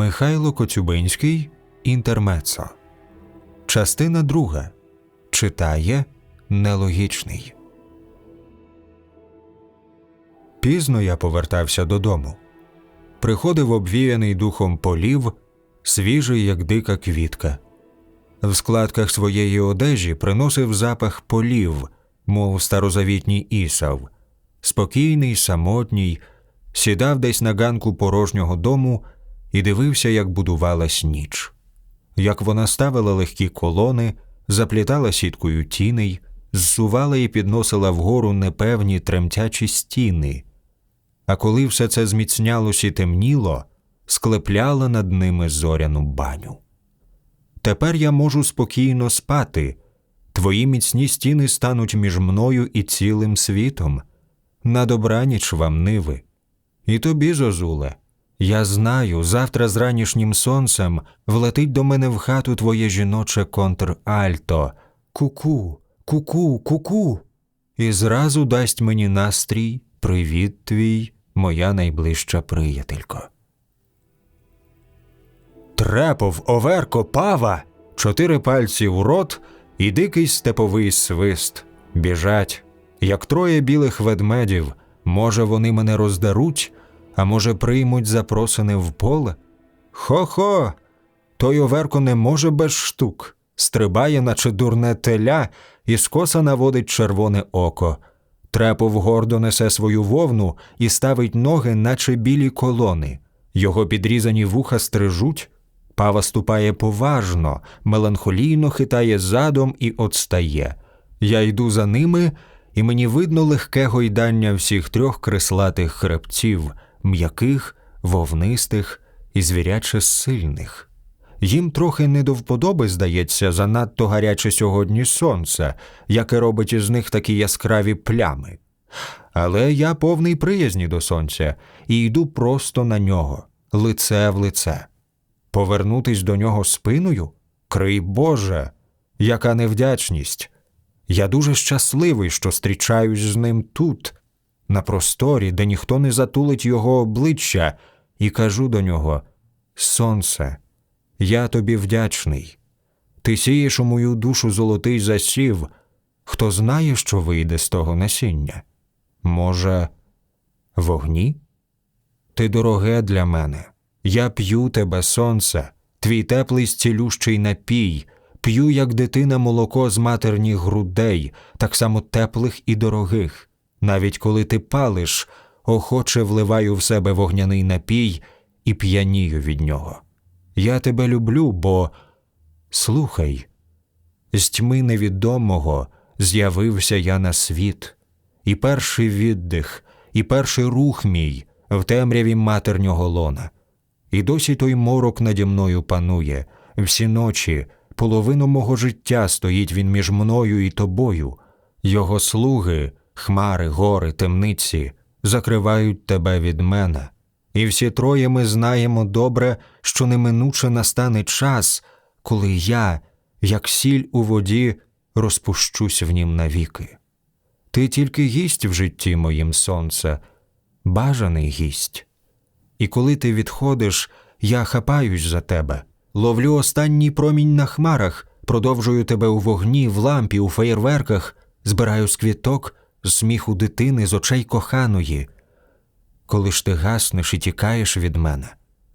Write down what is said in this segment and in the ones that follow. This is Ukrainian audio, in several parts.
Михайло Коцюбинський Інтермецо. Частина друга. Читає нелогічний. Пізно я повертався додому. Приходив обвіяний духом полів, свіжий, як дика квітка. В складках своєї одежі приносив запах полів, мов старозавітній ісав, спокійний, самотній, сідав десь на ганку порожнього дому і дивився, як будувалась ніч, як вона ставила легкі колони, заплітала сіткою тіней, зсувала і підносила вгору непевні тремтячі стіни, а коли все це зміцнялось і темніло, склепляла над ними зоряну баню. Тепер я можу спокійно спати. Твої міцні стіни стануть між мною і цілим світом. На добраніч вам ниви. І тобі, Зозуле, я знаю, завтра з ранішнім сонцем влетить до мене в хату твоє жіноче контральто. Ку-ку, ку-ку, ку-ку. І зразу дасть мені настрій, привіт твій, моя найближча приятелько. Трепов, оверко, пава, чотири пальці в рот і дикий степовий свист. Біжать, як троє білих ведмедів. Може, вони мене роздаруть, а може, приймуть запросини в поле? Хо-хо, той оверко не може без штук, стрибає, наче дурне теля, і скоса наводить червоне око. Трепов гордо несе свою вовну і ставить ноги, наче білі колони. Його підрізані вуха стрижуть. Пава ступає поважно, меланхолійно хитає задом і отстає. Я йду за ними, і мені видно легке гойдання всіх трьох креслатих хребців, м'яких, вовнистих і звіряче сильних. Їм трохи не до вподоби, здається, занадто гаряче сьогодні сонце, яке робить із них такі яскраві плями. Але я повний приязні до сонця і йду просто на нього, лице в лице. Повернутись до нього спиною? Крий Боже, яка невдячність! Я дуже щасливий, що зустрічаюсь з ним тут, на просторі, де ніхто не затулить його обличчя, і кажу до нього: Сонце, я тобі вдячний. Ти сієш у мою душу золотий засів. Хто знає, що вийде з того насіння? Може, вогні? Ти дороге для мене. Я п'ю тебе, сонце, твій теплий зцілющий напій, п'ю, як дитина, молоко з матерніх грудей, так само теплих і дорогих. Навіть коли ти палиш, охоче вливаю в себе вогняний напій і п'янію від нього. Я тебе люблю, бо слухай, з тьми невідомого з'явився я на світ, і перший віддих, і перший рух мій в темряві матернього лона. І досі той морок наді мною панує, всі ночі, половину мого життя стоїть він між мною і тобою, його слуги, хмари, гори, темниці закривають тебе від мене. І всі троє ми знаємо добре, що неминуче настане час, коли я, як сіль у воді, розпущусь в нім навіки. Ти тільки гість в житті моїм сонце, бажаний гість. І коли ти відходиш, я хапаюсь за тебе, ловлю останній промінь на хмарах, продовжую тебе у вогні, в лампі, у феєрверках, збираю з квіток, сміху дитини, з очей коханої. Коли ж ти гаснеш і тікаєш від мене,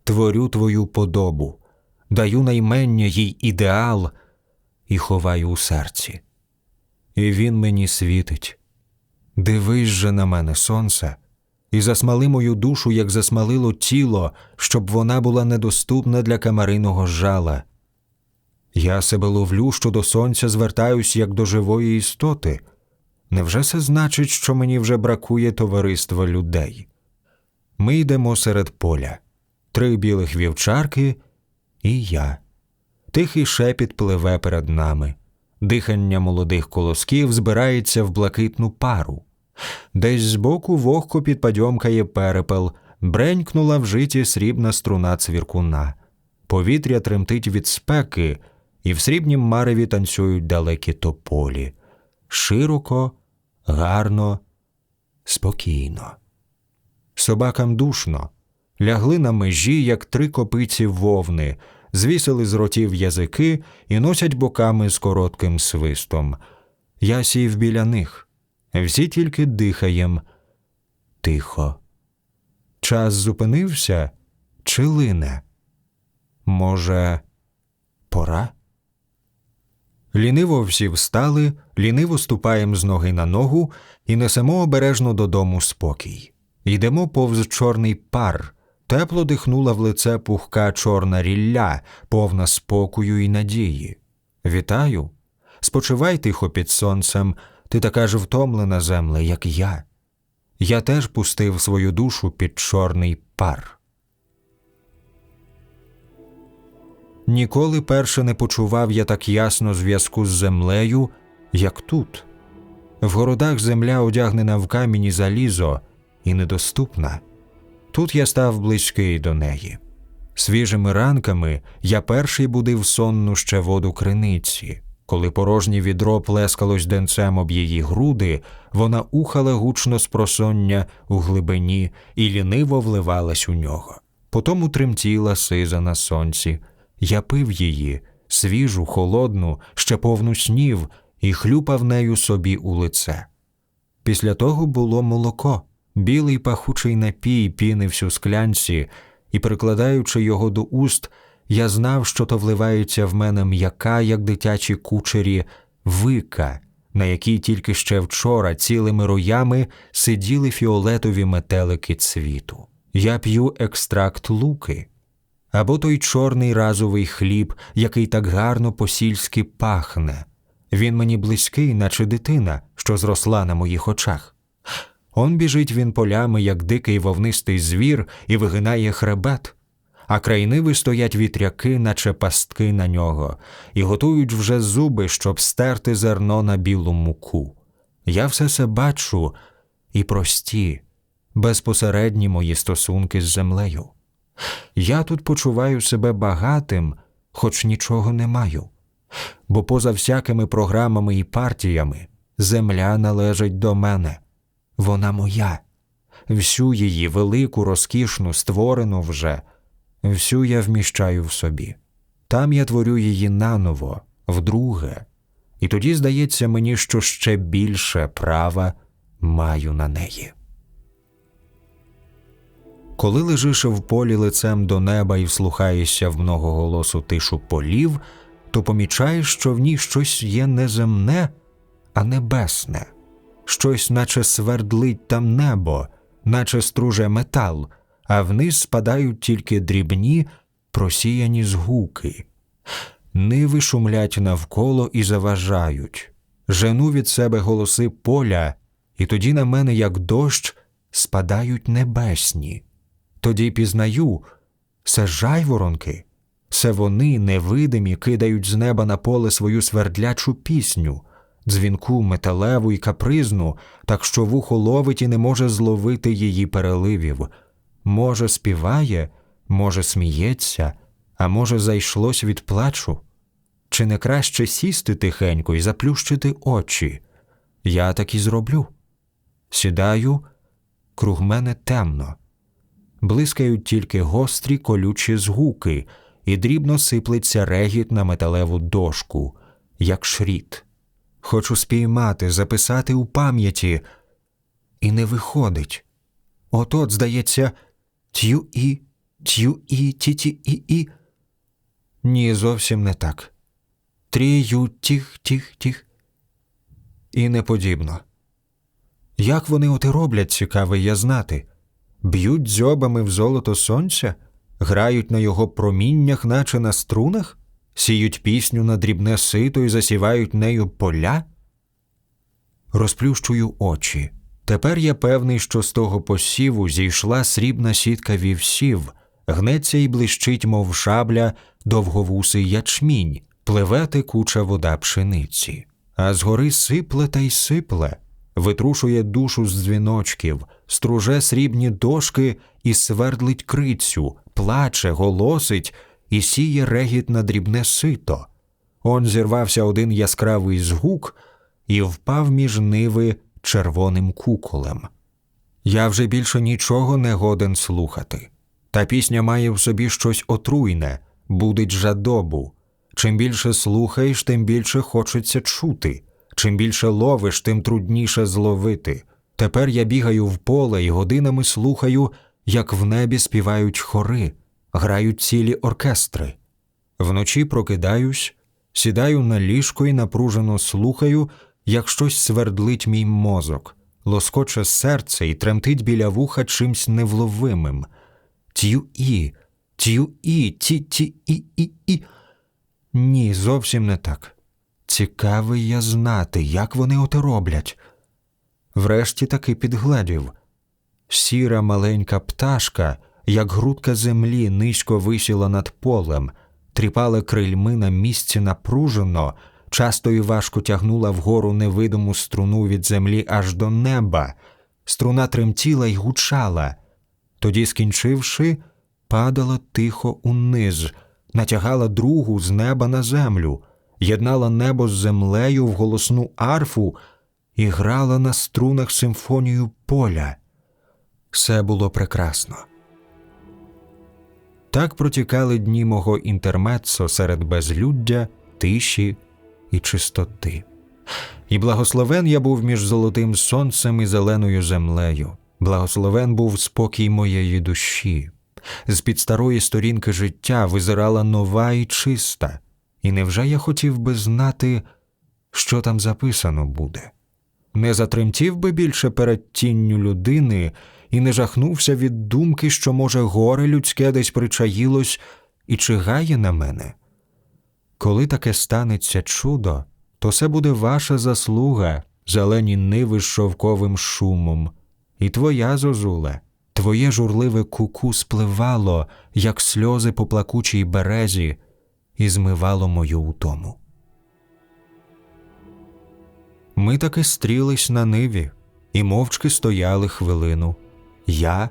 творю твою подобу, даю наймення їй ідеал і ховаю у серці. І він мені світить. Дивись же на мене, сонце і засмали мою душу, як засмалило тіло, щоб вона була недоступна для камариного жала. Я себе ловлю, що до сонця звертаюсь як до живої істоти. Невже це значить, що мені вже бракує товариства людей? Ми йдемо серед поля, три білих вівчарки і я. Тихий шепіт пливе перед нами, дихання молодих колосків збирається в блакитну пару. Десь збоку вогко підпадьомкає перепел, бренькнула в житі срібна струна цвіркуна. Повітря тремтить від спеки, і в срібнім мареві танцюють далекі тополі. Широко, гарно, спокійно. Собакам душно, лягли на межі, як три копиці вовни, звісили з ротів язики і носять боками з коротким свистом. Я сів біля них. Всі тільки дихаєм. Тихо. Час зупинився чи лине? Може, пора? Ліниво всі встали, ліниво ступаєм з ноги на ногу і несемо обережно додому спокій. Йдемо повз чорний пар, тепло дихнула в лице пухка чорна рілля, повна спокою і надії. Вітаю. Спочивай тихо під сонцем, ти така ж втомлена земле, як я. Я теж пустив свою душу під чорний пар. Ніколи перше не почував я так ясно зв'язку з землею, як тут. В городах земля одягнена в камінь і залізо і недоступна. Тут я став близький до неї. Свіжими ранками я перший будив сонну ще воду криниці. Коли порожнє відро плескалось денцем об її груди, вона ухала гучно з просоння у глибині і ліниво вливалась у нього. Потому тремтіла сиза на сонці. Я пив її, свіжу, холодну, ще повну снів, і хлюпав нею собі у лице. Після того було молоко, білий пахучий напій пінився у склянці, і, прикладаючи його до уст, я знав, що то вливається в мене м'яка, як дитячі кучері, вика, на якій тільки ще вчора цілими роями сиділи фіолетові метелики цвіту. Я п'ю екстракт луки. Або той чорний разовий хліб, який так гарно по-сільськи пахне. Він мені близький, наче дитина, що зросла на моїх очах. Он біжить він полями, як дикий вовнистий звір, і вигинає хребет, а край ниви стоять вітряки, наче пастки на нього, і готують вже зуби, щоб стерти зерно на білу муку. Я все це бачу і прості, безпосередні мої стосунки з землею. Я тут почуваю себе багатим, хоч нічого не маю. Бо поза всякими програмами і партіями земля належить до мене, вона моя, всю її велику, розкішну, створену вже, всю я вміщаю в собі. Там я творю її наново, вдруге, і тоді здається мені, що ще більше права маю на неї. Коли лежиш в полі лицем до неба і вслухаєшся в многоголосу тишу полів, то помічаєш, що в ній щось є неземне, а небесне, щось, наче свердлить там небо, наче струже метал, а вниз спадають тільки дрібні, просіяні згуки. Ниви шумлять навколо і заважають. Жену від себе голоси поля, і тоді на мене, як дощ, спадають небесні. Тоді пізнаю це жайворонки, це вони невидимі кидають з неба на поле свою свердлячу пісню, дзвінку, металеву і капризну, так що вухо ловить і не може зловити її переливів. Може, співає, може, сміється, а може, зайшлось від плачу. Чи не краще сісти тихенько і заплющити очі? Я так і зроблю. Сідаю, круг мене темно блискають тільки гострі колючі згуки, і дрібно сиплеться регіт на металеву дошку, як шріт. Хочу спіймати, записати у пам'яті, і не виходить. От от, здається, тю і, тю і, ті ті і і. Ні, зовсім не так. Трію, тіх, тіх, тіх. І не подібно. Як вони оте роблять, цікаве я знати б'ють дзьобами в золото сонця, грають на його проміннях, наче на струнах, сіють пісню на дрібне сито і засівають нею поля? Розплющую очі. Тепер я певний, що з того посіву зійшла срібна сітка вівсів, гнеться і блищить, мов шабля, довговусий ячмінь, пливе текуча вода пшениці, а згори сипле та й сипле, витрушує душу з дзвіночків, струже срібні дошки і свердлить крицю, плаче, голосить і сіє регіт на дрібне сито. Он зірвався один яскравий згук і впав між ниви червоним куколем. Я вже більше нічого не годен слухати. Та пісня має в собі щось отруйне, будить жадобу. Чим більше слухаєш, тим більше хочеться чути. Чим більше ловиш, тим трудніше зловити. Тепер я бігаю в поле і годинами слухаю, як в небі співають хори, грають цілі оркестри. Вночі прокидаюсь, сідаю на ліжко і напружено слухаю, як щось свердлить мій мозок, лоскоче серце і тремтить біля вуха чимсь невловимим. Т'ю-і, т'ю-і, ті-ті-і-і-і. Ні, зовсім не так. Цікавий я знати, як вони оте роблять. Врешті таки підгледів. Сіра маленька пташка, як грудка землі, низько висіла над полем, тріпала крильми на місці напружено, часто і важко тягнула вгору невидиму струну від землі аж до неба. Струна тремтіла й гучала. Тоді, скінчивши, падала тихо униз, натягала другу з неба на землю, єднала небо з землею в голосну арфу і грала на струнах симфонію поля. Все було прекрасно. Так протікали дні мого інтермеццо серед безлюддя, тиші і чистоти. І благословен я був між золотим сонцем і зеленою землею. Благословен був спокій моєї душі. З під старої сторінки життя визирала нова і чиста, і невже я хотів би знати, що там записано буде? Не затремтів би більше перед тінню людини і не жахнувся від думки, що, може, горе людське десь причаїлось і чигає на мене. Коли таке станеться чудо, то це буде ваша заслуга, зелені ниви з шовковим шумом, і твоя зозуле, твоє журливе куку спливало, як сльози по плакучій березі, і змивало мою утому. Ми таки стрілись на ниві і мовчки стояли хвилину я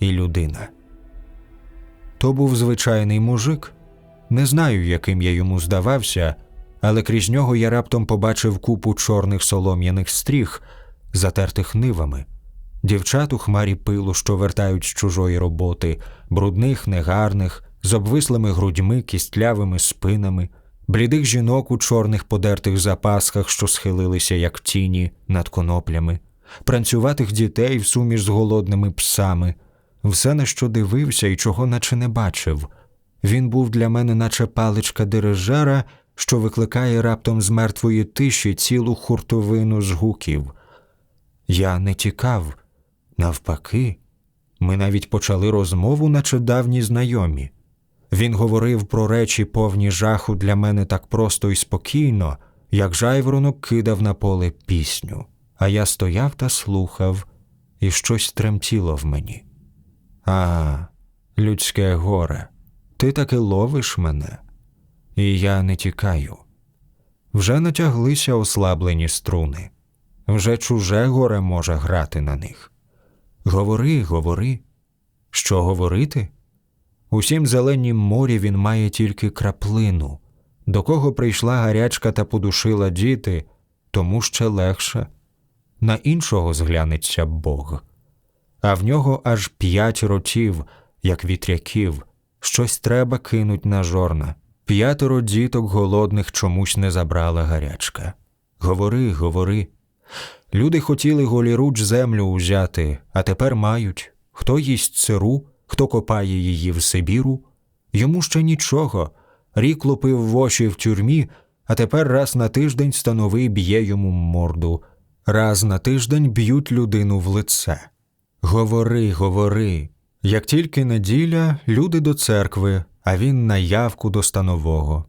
і людина. То був звичайний мужик. Не знаю, яким я йому здавався, але крізь нього я раптом побачив купу чорних солом'яних стріх, затертих нивами, дівчат у хмарі пилу, що вертають з чужої роботи, брудних, негарних, з обвислими грудьми, кістлявими спинами, блідих жінок у чорних подертих запасках, що схилилися, як тіні, над коноплями, пранцюватих дітей в суміш з голодними псами, все, на що дивився і чого наче не бачив. Він був для мене, наче паличка дирижера, що викликає раптом з мертвої тиші цілу хуртовину згуків. Я не тікав, навпаки, ми навіть почали розмову, наче давні знайомі. Він говорив про речі повні жаху для мене так просто і спокійно, як жайворонок кидав на поле пісню, а я стояв та слухав, і щось тремтіло в мені. А, людське горе, ти таки ловиш мене, і я не тікаю. Вже натяглися ослаблені струни, вже чуже горе може грати на них. Говори, говори, що говорити? Усім зеленім морі він має тільки краплину. До кого прийшла гарячка та подушила діти, тому ще легше. На іншого зглянеться Бог. А в нього аж п'ять ротів, як вітряків, щось треба кинуть на жорна. П'ятеро діток голодних чомусь не забрала гарячка. Говори, говори. Люди хотіли голіруч землю узяти, а тепер мають хто їсть сиру, хто копає її в Сибіру. Йому ще нічого. Рік лупив воші в тюрмі, а тепер раз на тиждень становий б'є йому морду, раз на тиждень б'ють людину в лице. Говори, говори. Як тільки неділя, люди до церкви, а він на явку до станового.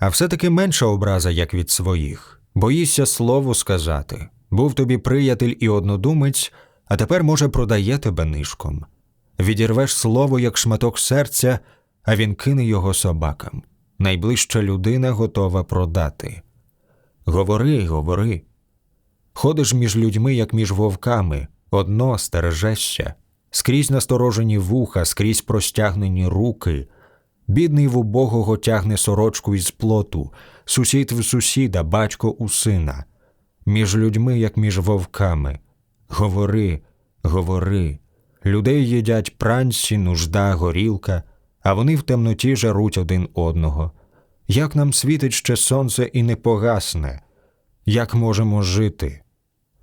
А все таки менша образа, як від своїх. Боїшся слово сказати. Був тобі приятель і однодумець, а тепер, може, продає тебе нишком. Відірвеш слово, як шматок серця, а він кине його собакам. Найближча людина готова продати. Говори, говори. Ходиш між людьми, як між вовками, одно стережешся, скрізь насторожені вуха, скрізь простягнені руки. Бідний в убогого тягне сорочку із плоту, сусід в сусіда, батько у сина. Між людьми, як між вовками. Говори, говори, Людей їдять пранці, нужда, горілка, а вони в темноті жаруть один одного. Як нам світить ще сонце і не погасне? Як можемо жити?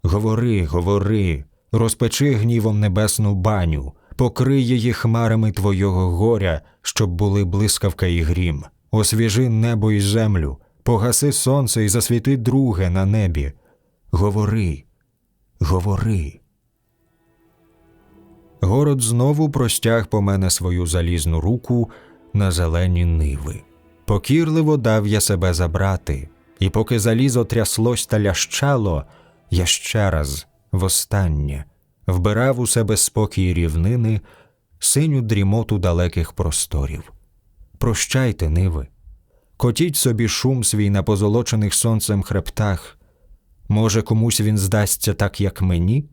Говори, говори, розпечи гнівом небесну баню, покрий її хмарами твого горя, щоб були блискавка і грім. Освіжи небо і землю, погаси сонце і засвіти друге на небі. Говори, говори. Город знову простяг по мене свою залізну руку на зелені ниви. Покірливо дав я себе забрати, і поки залізо тряслось та лящало, я ще раз, востаннє, вбирав у себе спокій рівнини, синю дрімоту далеких просторів. Прощайте, ниви, котіть собі шум свій на позолочених сонцем хребтах. Може, комусь він здасться так, як мені?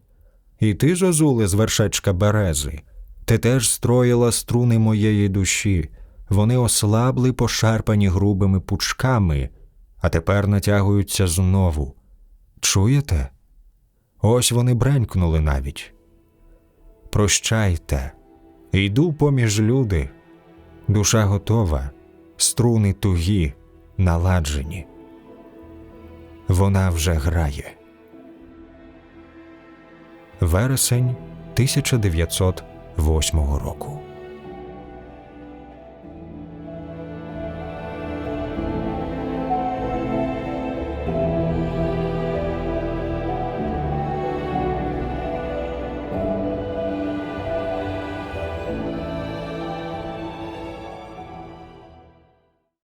І ти, зозуле, з вершечка берези, ти теж строїла струни моєї душі, вони ослабли, пошарпані грубими пучками, а тепер натягуються знову. Чуєте? Ось вони бренькнули навіть. Прощайте, йду поміж люди, душа готова, струни тугі, наладжені. Вона вже грає. Вересень 1908 року.